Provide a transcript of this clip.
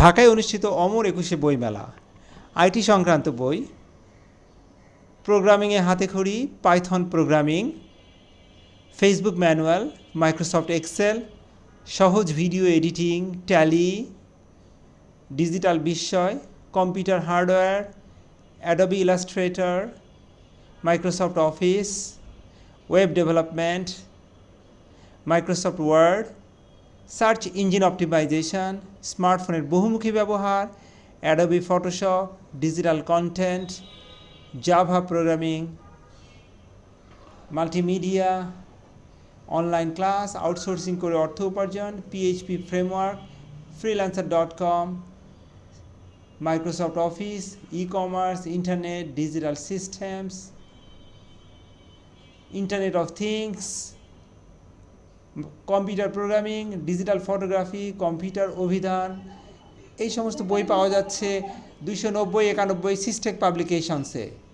ঢাকায় অনুষ্ঠিত অমর একুশে বইমেলা আইটি সংক্রান্ত বই, প্রোগ্রামিংয়ে হাতেখড়ি Python programming, Facebook manual, Microsoft Excel, সহজ ভিডিও এডিটিং, ট্যালি, ডিজিটাল বিস্ময়, computer hardware, Adobe Illustrator, Microsoft Office, web development, Microsoft Word search engine optimization, স্মার্টফোনের বহুমুখী ব্যবহার, Adobe Photoshop, digital content, Java programming, multimedia, online class, outsourcing করে অর্থ উপার্জন, PHP framework, freelancer dot com, Microsoft Office e commerce internet, digital systems, internet of things computer programming, digital photography, computer অভিধান, এই সমস্ত বই পাওয়া যাচ্ছে দুশো নব্বই একানব্বই সিস্টেক পাবলিকেশনসে।